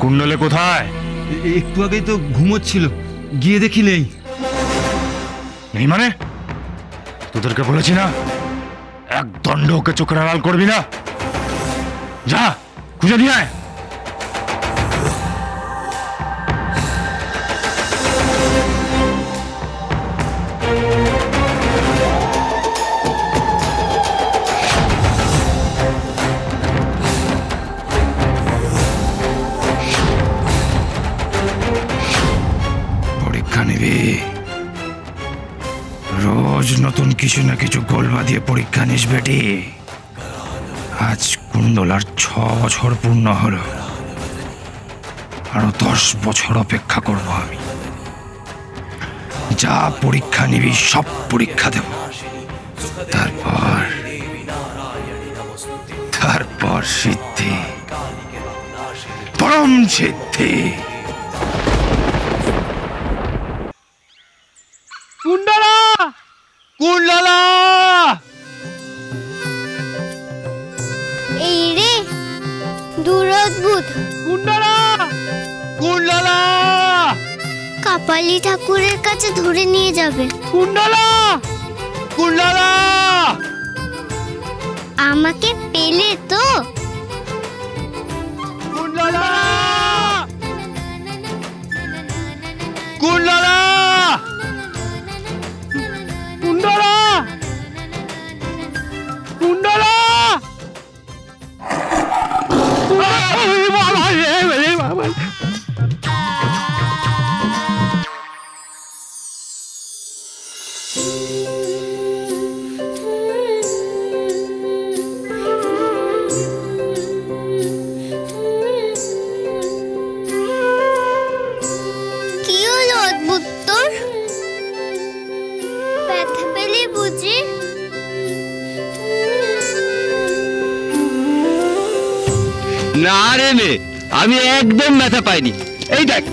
কুণ্ডলে কোথায়? একটু আগেই তো ঘুমোচ্ছিল। গিয়ে দেখি নেই। নেই মানে? তোদেরকে বলেছি না? এক দণ্ড ওকে চোখের আড়াল করবি না? যা খুঁজে নিয়ে আয়। রোজ নতুন কিছু না কিছু গোল বাঁধিয়ে পরীক্ষা নিস, বেটি। আজ কুণ্ডলার ছ বছর পূর্ণ হলো। আরও দশ বছর অপেক্ষা করব আমি। যা পরীক্ষা নিবি, সব পরীক্ষা দেব। তারপর তারপর সিদ্ধি। পরম সিদ্ধি। কুণ্ডলা কুলডালা এই রে কাপালি ঠাকুরের কাছে ধরে নিয়ে যাবে। আমাকে পেলে তো? কুন্ডলা না রে মে আমি একদম ব্যথা পাইনি। এই দেখ।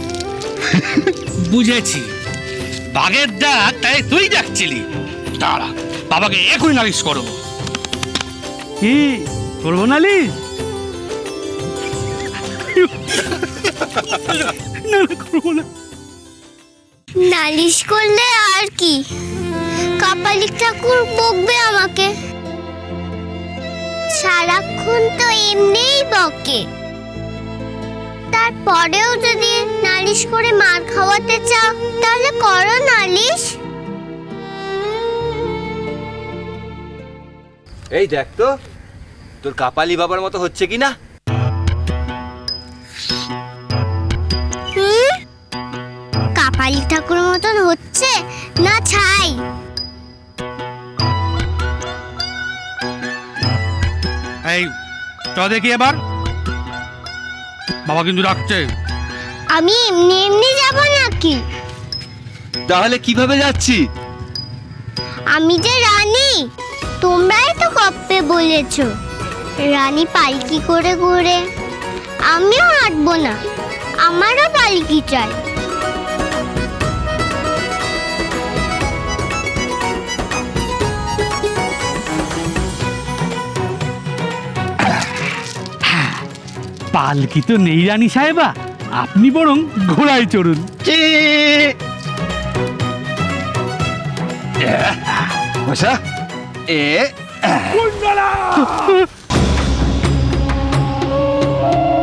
বুঝেছি। বাঘের ডাক তাই তুই ডাকছিলি। দাঁড়া বাবাকে এখনই নালিশ করব কি? করব নালি না না করব না। নালিশ করলে আর কি? কাপালি ঠাকুর বকবে আমাকে। সারাক্ষণ তো এমনিই বকে। তারপরেও যদি নালিশ করে মার খাওয়াতে চাও তাহলে করো নালিশ। এই দেখ তো তোর কাপালি বাবার মতো হচ্ছে কি না? কাপালি ঠাকুর মতন হচ্ছে না ছাই? এই চ দেখি এবার। বাবা কিন্তু ডাকছে। আমি এমনি এমনি যাব নাকি? তাহলে কীভাবে যাচ্ছি? আমি যে রানী তোমরাই তো কপ্পে বলেছ। রানী পালকি করে ঘুরে। আমিও হাঁটবো না আমারও পালকি চাই। পালকি তো নেই রানী সাহেবা। আপনি বরং ঘোড়ায় চড়ুন। এ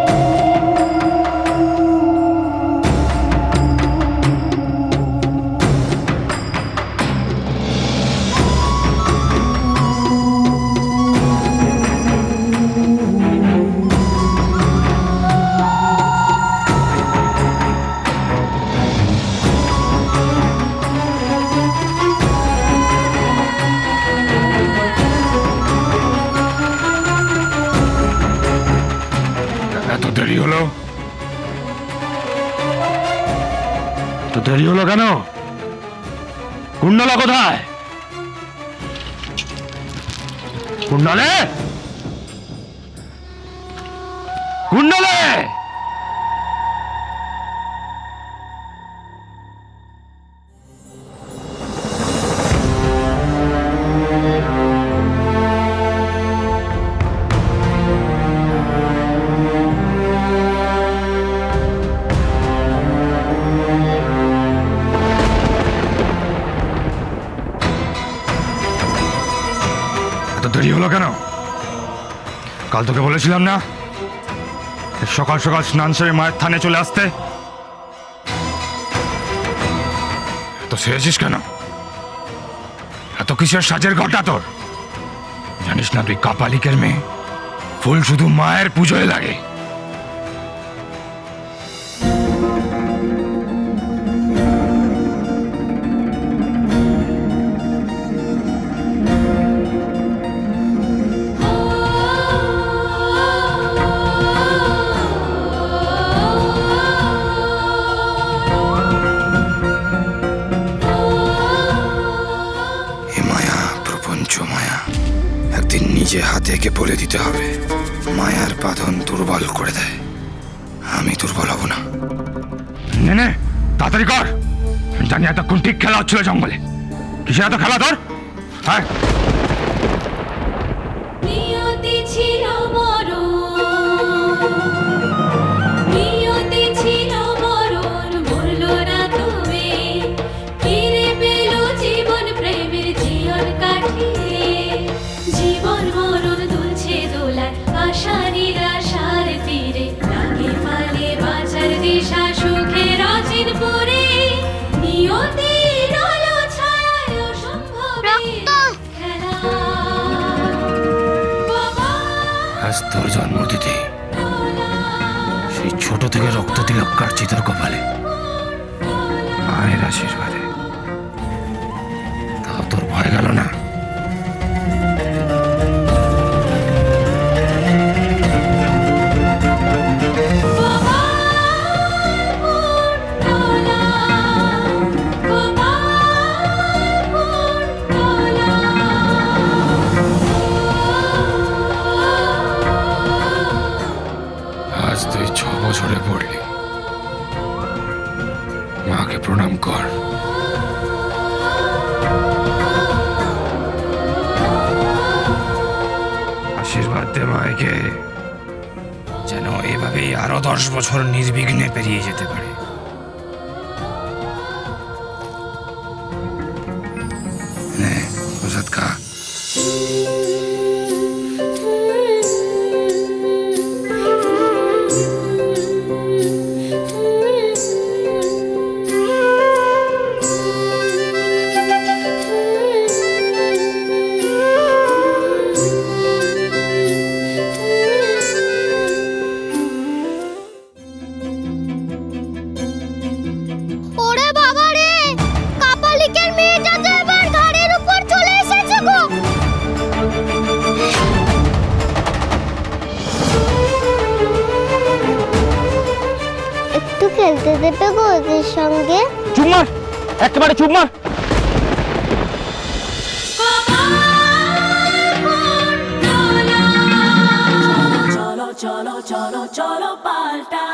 দেরি হলো। তো দেরি হলো কেন? কুণ্ডলা কোথায়? কুণ্ডলে? কুণ্ডলে! হলো কেন? কাল তোকে বলেছিলাম না? সকাল সকাল স্নান সেরে মায়ের থানে চলে আসতে। তো সেরেছিস কেন? এত কিসের সাজের ঘটা তোর? জানিস না তুই কাপালিকের মেয়ে। ফুল শুধু মায়ের পুজোয় লাগে। নিজে হাতে একে বলে দিতে হবে। মায়ার বাঁধন দুর্বল করে দেয়। আমি দুর্বল হব না। তাড়াতাড়ি কর। জানি এতক্ষণ ঠিক খেলা হচ্ছিল জঙ্গলে। কিসে এত খেলা তোর? হ্যাঁ? তোর জন্মতিথি। সেই ছোট থেকে রক্ত তিলক কাটছি তোর কপালে? মায়ের আশীর্বাদে। আশীর্বাদ দে যেন এভাবেই আরও দশ বছর নির্বিঘ্নে পেরিয়ে যেতে পারে। খেলতে দেবে গো ওদের সঙ্গে। চুপ মার একেবারে চুপ মার। চলো চলো চলো পাল্টা।